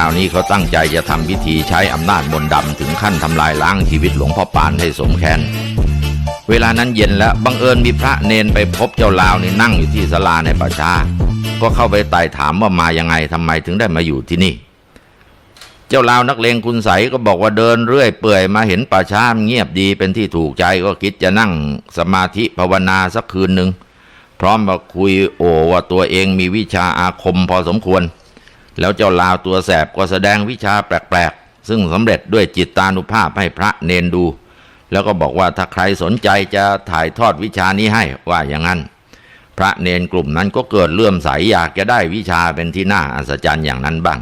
ราวนี้เขาตั้งใจจะทำพิธีใช้อำนาจมนต์ดำถึงขั้นทำลายล้างชีวิตหลวงพ่อปานให้สมแคนเวลานั้นเย็นแล้วบังเอิญมีพระเนนไปพบเจ้าลาวนี่นั่งอยู่ที่ศาลาในป่าช้าก็เข้าไปไต่ถามว่ามายังไงทำไมถึงได้มาอยู่ที่นี่ เจ้าลาวนักเลงคุณใสก็บอกว่าเดินเรื่อยเปื่อยมาเห็นป่าช้าเงียบดีเป็นที่ถูกใจก็คิดจะนั่งสมาธิภาวนาสักคืนหนึ่งพร้อมมาคุยโอว่าตัวเองมีวิชาอาคมพอสมควร แล้วเจ้าลาวตัวแสบก็แสดงวิชาแปลกๆ ซึ่งสำเร็จด้วยจิตตานุภาพให้พระเนนดู แล้วก็บอกว่าถ้าใครสนใจจะถ่ายทอดวิชานี้ให้ว่าอย่างนั้น พระเนนกลุ่มนั้นก็เกิดเลื่อมใสอยากจะได้วิชาเป็นที่น่าอัศจรรย์อย่างนั้นบ้าง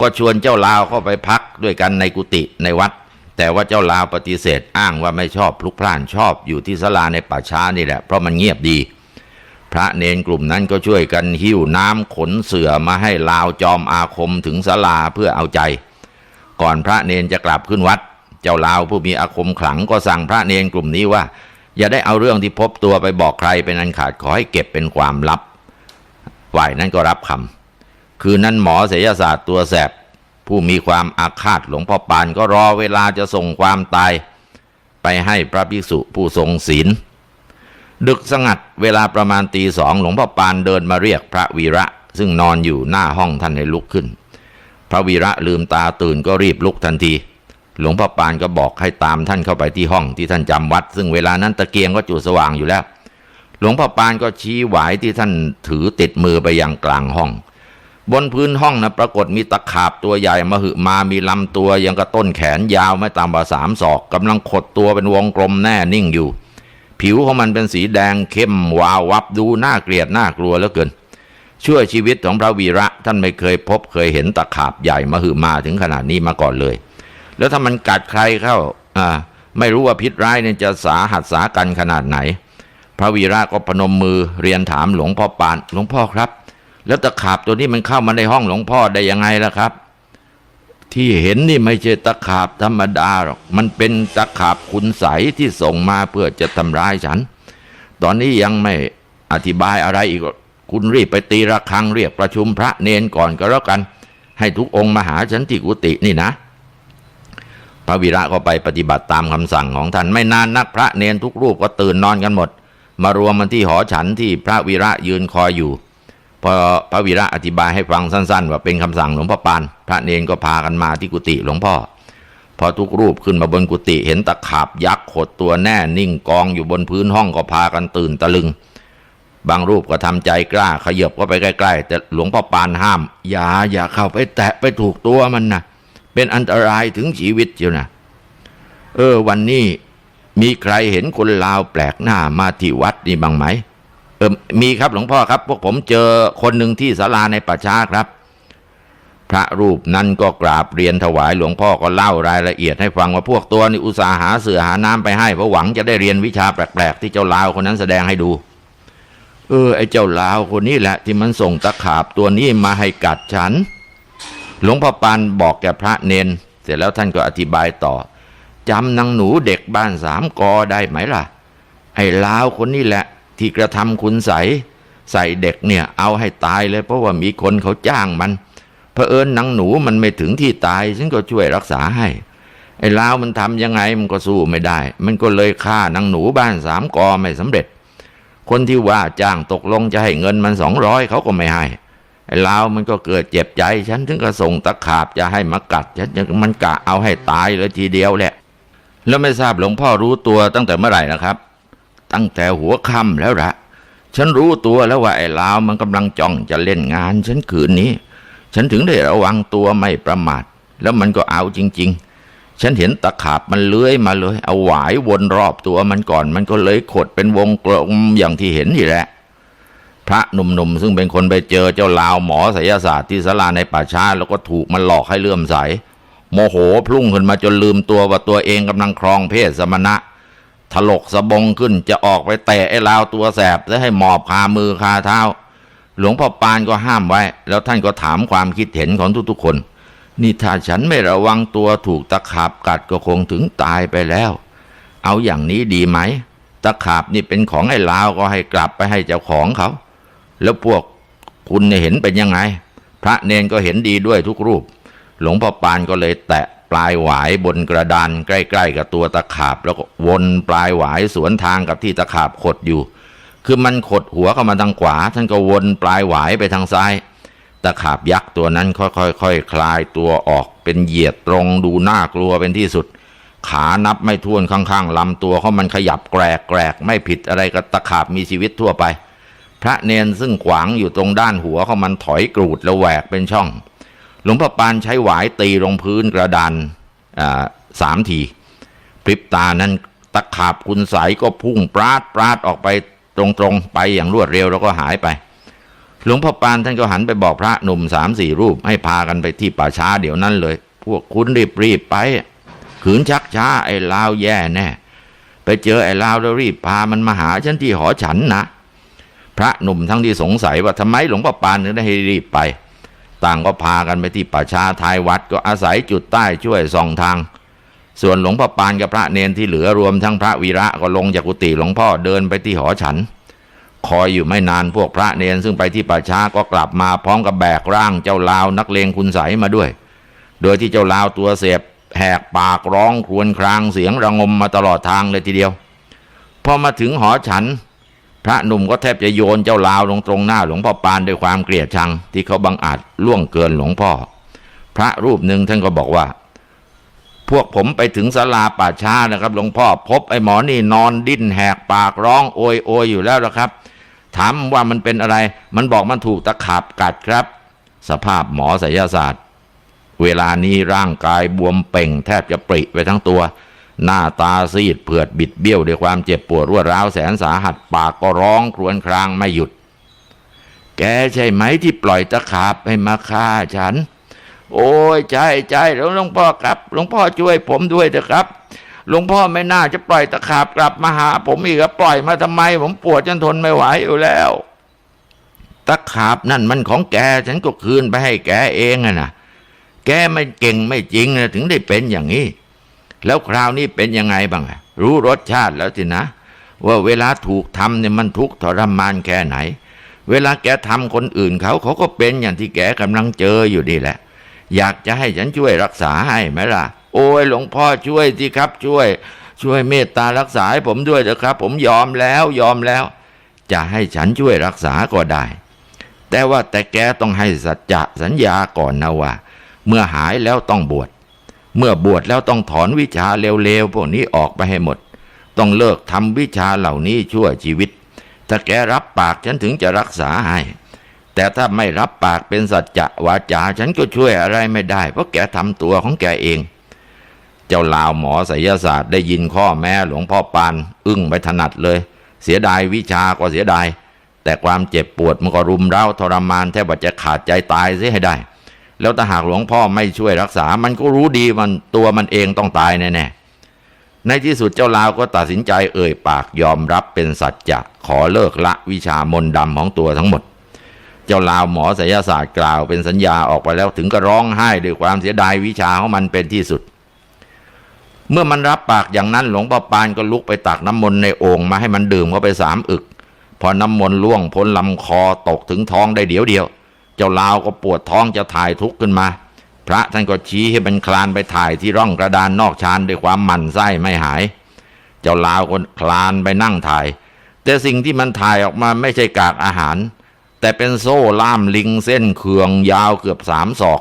ก็ชวนเจ้าลาวเข้าไปพักด้วยกันในกุฏิในวัด แต่ว่าเจ้าลาวปฏิเสธอ้างว่าไม่ชอบพลุกพล่านชอบอยู่ที่ศาลาในป่าช้านี่แหละเพราะมันเงียบดี พระเนนกลุ่มนั้นก็ช่วยกันหิ้วน้ำขนเสื่อมาให้ลาวจอมอาคมถึงศาลาเพื่อเอาใจ ก่อนพระเนนจะกลับขึ้นวัด เจ้าลาวผู้มีอาคมขลังก็สั่งพระเนนกลุ่มนี้ว่า อย่าได้เอาเรื่องที่พบตัวไปบอกใครเป็นอันขาดขอให้เก็บเป็นความลับฝ่ายนั้นก็รับคำคืนนั้นหมอเสยศาสตร์ตัวแสบผู้มีความอาฆาตหลวงพ่อปานก็รอเวลาจะส่งความตาย ไปให้พระภิกษุผู้ทรงศีล ดึกสงัดเวลาประมาณตีสองหลวงพ่อปานเดินมาเรียกพระวีระ ซึ่งนอนอยู่หน้าห้องท่านให้ลุกขึ้น พระวีระลืมตาตื่นก็รีบลุกทันที หลวงพ่อปานก็บอกให้ตามท่านเข้าไปที่ห้องที่ท่านจำวัด ซึ่งเวลานั้นตะเกียงก็จุดสว่างอยู่แล้ว หลวงพ่อปานก็ชี้หวายที่ท่านถือติดมือไปยังกลางห้อง บนพื้นห้องนะปรากฏมีตะขาบตัวใหญ่มาหึมามีลำตัวยังกระต้นแขนยาวไม่ต่ำกว่าสามศอกกำลังขดตัวเป็นวงกลมแน่นิ่งอยู่ ผิวของมันเป็นสีแดงเข้มวาววับดูน่าเกลียดน่ากลัวเหลือเกินช่วยชีวิตของพระวีระท่านไม่เคยพบเคยเห็นตะขาบใหญ่มาหึมาถึงขนาดนี้มาก่อนเลย แล้วถ้ามันกัดใครเข้าอ่าไม่รู้ว่าพิษร้ายเนี่ยจะสาหัสสากันขนาดไหน พระวีระก็พนมมือเรียนถามหลวงพ่อปานหลวงพ่อครับ แล้วตะขาบตัวนี้มันเข้ามาในห้องหลวงพ่อได้ยังไงล่ะครับ ที่เห็นนี่ไม่ใช่ตะขาบธรรมดาหรอก มันเป็นตะขาบคุณใสที่ส่งมาเพื่อจะทำร้ายฉัน ตอนนี้ยังไม่อธิบายอะไรอีกหรอกคุณรีบไปตีระฆังเรียกประชุมพระเนนก่อนก็แล้วกัน ให้ทุกองค์มาหาฉันที่กุฏินี่นะ พระวีระก็ไปปฏิบัติตามคำสั่งของท่านไม่นานนักพระเนนทุกรูปก็ตื่นนอนกันหมด มารวมมันที่หอฉันที่พระวีระยืนคอยอยู่ พอพระวีระอธิบายให้ฟังสั้น ๆ ว่าเป็นคำสั่งหลวงพ่อปาน พระเนนก็พากันมาที่กุฏิหลวงพ่อ พอทุกรูปขึ้นมาบนกุฏิเห็นตะขาบยักษ์ขดตัวแน่นิ่งกองอยู่บนพื้นห้องก็พากันตื่นตะลึง บางรูปก็ทำใจกล้าขยับก็ไปใกล้ ๆ แต่หลวงพ่อปานห้าม อย่าอย่าเข้าไปแตะไปถูกตัวมันนะเป็นอันตรายถึงชีวิตเจียวนะเออวันนี้มีใครเห็นคนลาวแปลกหน้ามาที่วัดนี่บ้างไหม เออมีครับหลวงพ่อครับ พวกผมเจอคนหนึ่งที่ศาลาในป่าช้าครับ พระรูปนั้นก็กราบเรียนถวายหลวงพ่อก็เล่ารายละเอียดให้ฟังว่าพวกตัวนี่อุตส่าห์หาเสือหาน้ำไปให้เพราะหวังจะได้เรียนวิชาแปลกๆที่เจ้าลาวคนนั้นแสดงให้ดู เออ ไอ้เจ้าลาวคนนี้แหละ ที่มันส่งตะขาบตัวนี้มาให้กัดฉัน หลวงพ่อปานบอกแก่พระเนน เสร็จแล้วท่านก็อธิบายต่อจำนางหนูเด็กบ้านสามกอได้ไหมล่ะไอ้ลาวคนนี้แหละ ที่กระทำคุณใสใส่เด็กเนี่ยเอาให้ตายเลยเพราะว่ามีคนเขาจ้างมันเผอิญนางหนูมันไม่ถึงที่ตายฉันก็ช่วยรักษาให้ ไอ้ลาวมันทำยังไงมันก็สู้ไม่ได้ มันก็เลยฆ่านางหนูบ้านสามกอไม่สำเร็จ คนที่ว่าจ้างตกลงจะให้เงินมันสองร้อยเขาก็ไม่ให้ไอ้ลาวมันก็เกิดเจ็บใจ ฉันถึงก็ส่งตะขาบจะให้มากัดฉันมันกะเอาให้ตายเลยทีเดียวแหละ แล้วไม่ทราบหลวงพ่อรู้ตัวตั้งแต่เมื่อไหร่นะครับ ตั้งแต่หัวค่ำแล้วละฉันรู้ตัวแล้วว่าไอ้ลาวมันกำลังจ้องจะเล่นงาน ฉันคืนนี้ ฉันถึงได้ระวังตัวไม่ประมาท แล้วมันก็เอาจริง ๆ ฉันเห็นตะขาบมันเลื้อยมาเลย เอาหวายวนรอบตัวมันก่อน มันก็เลยขดเป็นวงกลมอย่างที่เห็นนี่แหละ พระหนุ่มๆซึ่งเป็นคนไปเจอเจ้าลาวหมอไสยศาสตร์ที่ศาลาในป่าช้าแล้วก็ถูกมันหลอกให้เลื่อมใส โมโหพลุ่งขึ้นมาจนลืมตัวว่าตัวเองกำลังครองเพศสมณะ ถลกสะบงขึ้นจะออกไปเตะไอ้ลาวตัวแสบและให้หมอบคามือคาเท้า หลวงพ่อปานก็ห้ามไว้ แล้วท่านก็ถามความคิดเห็นของทุกๆคน นี่ถ้าฉันไม่ระวังตัวถูกตะขาบกัดก็คงถึงตายไปแล้ว เอาอย่างนี้ดีไหม ตะขาบนี่เป็นของไอ้ลาวก็ให้กลับไปให้เจ้าของเขา แล้วพวกคุณเห็นเป็นยังไง พระเนนก็เห็นดีด้วยทุกรูป หลวงพ่อปานก็เลยแตะ ลายหวายบนกระดานใกล้ๆกับตัวตะขาบ แล้วก็วนปลายหวายสวนทางกับที่ตะขาบขดอยู่ คือมันขดหัวเข้ามาทางขวา ท่านก็วนปลายหวายไปทางซ้าย ตะขาบยักษ์ตัวนั้นค่อยๆคคลายตัวออกเป็นเหยียดตรงดูน่ากลัวเป็นที่สุด ขานับไม่ท้วนข้างๆลำตัวเขามันขยับแกรกแกรกไม่ผิดอะไรกับตะขาบมีชีวิตทั่วไป พระเนนซึ่งขวางอยู่ตรงด้านหัวเขามันถอยกรูดแล้วแหวกเป็นช่อง หลวงพ่อปานใช้หวายตีลงพื้นกระดานสามทีพริบตานั้นตะขาบคุณใสยก็พุ่งปราดปราดออกไปตรงๆ ไปอย่างรวดเร็วแล้วก็หายไป หลวงพ่อปานท่านก็หันไปบอกพระหนุ่มสามสี่รูปให้พากันไปที่ป่าช้าเดี๋ยวนั้นเลย พวกคุณรีบรีบไป ขืนชักช้าไอ้ลาวแย่แน่ ไปเจอไอ้ลาวแล้วรีบพามันมาหาฉันที่หอฉันนะ พระหนุ่มทั้งที่สงสัยว่าทำไมหลวงพ่อปานถึงได้ให้รีบไป ต่างก็พากันไปที่ป่าช้าท้ายวัดก็อาศัยจุดใต้ช่วยส่องทาง ส่วนหลวงพ่อปานกับพระเนนที่เหลือรวมทั้งพระวีระก็ลงจากกุฏิหลวงพ่อเดินไปที่หอฉัน คอยอยู่ไม่นานพวกพระเนนซึ่งไปที่ป่าช้าก็กลับมาพร้อมกับแบกร่างเจ้าลาวนักเลงคุณใสมาด้วย โดยที่เจ้าลาวตัวเสียบแหกปากร้องครวญครางเสียงระงมมาตลอดทางเลยทีเดียว พอมาถึงหอฉัน พระหนุ่มก็แทบจะโยนเจ้าลาวลงตรงหน้าหลวงพ่อปานด้วยความเกลียดชัง ที่เขาบังอาจล่วงเกินหลวงพ่อ พระรูปหนึ่งท่านก็บอกว่า พวกผมไปถึงศาลาป่าช้านะครับ หลวงพ่อพบไอ้หมอนี่นอนดิ้นแหกปากร้องโอยโอยอยู่แล้วนะครับ ถามว่ามันเป็นอะไร มันบอกมันถูกตะขาบกัดครับ สภาพหมอไสยศาสตร์ เวลานี้ร่างกายบวมเป่ง แทบจะปริไปทั้งตัว หน้าตาซีดเผือดบิดเบี้ยวด้วยความเจ็บปวดรวดร้าวแสนสาหัสปากก็ร้องครวญครางไม่หยุด แกใช่ไหมที่ปล่อยตะขาบให้มาฆ่าฉัน โอ้ยใช่ใช่แล้วหลวงพ่อครับหลวงพ่อช่วยผมด้วยเถอะครับหลวงพ่อไม่น่าจะปล่อยตะขาบกลับมาหา ผมอีกปล่อยมาทำไม ผมปวดจนทนไม่ไหวอยู่แล้ว ตะขาบนั่นมันของแกฉันก็คืนไปให้แกเองอะนะแกไม่เก่งไม่จริงนะถึงได้เป็นอย่างนี้ แล้วคราวนี้เป็นยังไงบ้างรู้รสชาติแล้วสินะ ว่าเวลาถูกทำเนี่ยมันทุกข์ทรมานแค่ไหน เวลาแกทำคนอื่นเขาเขาก็เป็นอย่างที่แกกำลังเจออยู่ดีแหละ อยากจะให้ฉันช่วยรักษาให้ไหมล่ะ โอ้ยหลวงพ่อช่วยสิครับช่วย ช่วยเมตตารักษาให้ผมด้วยเถอะครับ ผมยอมแล้วยอมแล้ว จะให้ฉันช่วยรักษาก็ได้ แต่ว่าแต่แกต้องให้สัจจะสัญญาก่อนนะว่า เมื่อหายแล้วต้องบวช เมื่อบวชแล้วต้องถอนวิชาเลวๆพวกนี้ออกไปให้หมด ต้องเลิกทำวิชาเหล่านี้ชั่วชีวิต ถ้าแกรับปากฉันถึงจะรักษาให้แต่ถ้าไม่รับปากเป็นสัจจะวาจา ฉันก็ช่วยอะไรไม่ได้ เพราะแกทำตัวของแกเอง เจ้าลาวหมอไสยศาสตร์ได้ยินข้อแม้หลวงพ่อปาน อึ้งไปถนัดเลย เสียดายวิชาก็เสียดาย แต่ความเจ็บปวดมันก็รุมเร้าทรมานแทบจะขาดใจตายเสียให้ได้ แล้วถ้าหากหลวงพ่อไม่ช่วยรักษา มันก็รู้ดีมันตัวมันเองต้องตายแน่ๆในที่สุดเจ้าลาวก็ตัดสินใจเอ่ยปากยอมรับเป็นสัจจะขอเลิกละวิชามนต์ดำของตัวทั้งหมด เจ้าลาวหมอไสยศาสตร์กล่าวเป็นสัญญาออกไปแล้วถึงก็ร้องไห้ด้วยความเสียดายวิชาของมันเป็นที่สุดเมื่อมันรับปากอย่างนั้นหลวงพ่อปานก็ลุกไปตักน้ำมนต์ในโอ่งมาให้มันดื่มเข้าไปสามอึก พอน้ำมนต์ล่วงพ้นลำคอตกถึงท้องได้เดี๋ยวเดียว เจ้าลาวก็ปวดท้องจะถ่ายทุกข์ขึ้นมา พระท่านก็ชี้ให้มันคลานไปถ่ายที่ร่องกระดานนอกชานด้วยความหมั่นไส้ไม่หาย เจ้าลาวก็คลานไปนั่งถ่าย แต่สิ่งที่มันถ่ายออกมาไม่ใช่กากอาหาร แต่เป็นโซ่ล่ามลิงเส้นเคืองยาวเกือบสามศอก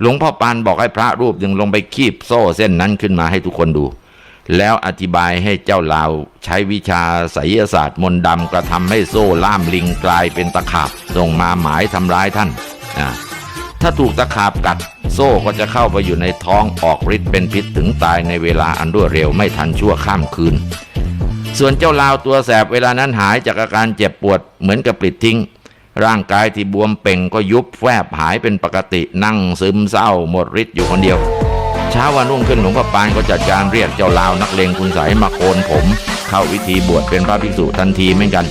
หลวงพ่อปานบอกให้พระรูปหนึ่งลงไปคีบโซ่เส้นนั้นขึ้นมาให้ทุกคนดู แล้วอธิบายให้เจ้าลาวใช้วิชาไสยศาสตร์มนต์ดำกระทำให้โซ่ล่ามลิงกลายเป็นตะขาบส่งมาหมายทำร้ายท่านอ่าถ้าถูกตะขาบกัด โซ่ก็จะเข้าไปอยู่ในท้องออกฤทธิ์เป็นพิษถึงตายในเวลาอันรวดเร็วไม่ทันชั่วข้ามคืน ส่วนเจ้าลาวตัวแสบเวลานั้นหายจากอาการเจ็บปวดเหมือนกับปลิดทิ้ง ร่างกายที่บวมเป่งก็ยุบแฟบหายเป็นปกตินั่งซึมเศร้าหมดฤทธิ์อยู่คนเดียว เช้าวันรุ่งขึ้นหลวงพ่อปานก็จัดการเรียกเจ้าลาวนักเลงคุณใสยมาโกนผม เข้าวิธีบวชเป็นพระภิกษุทันทีเหมือนกัน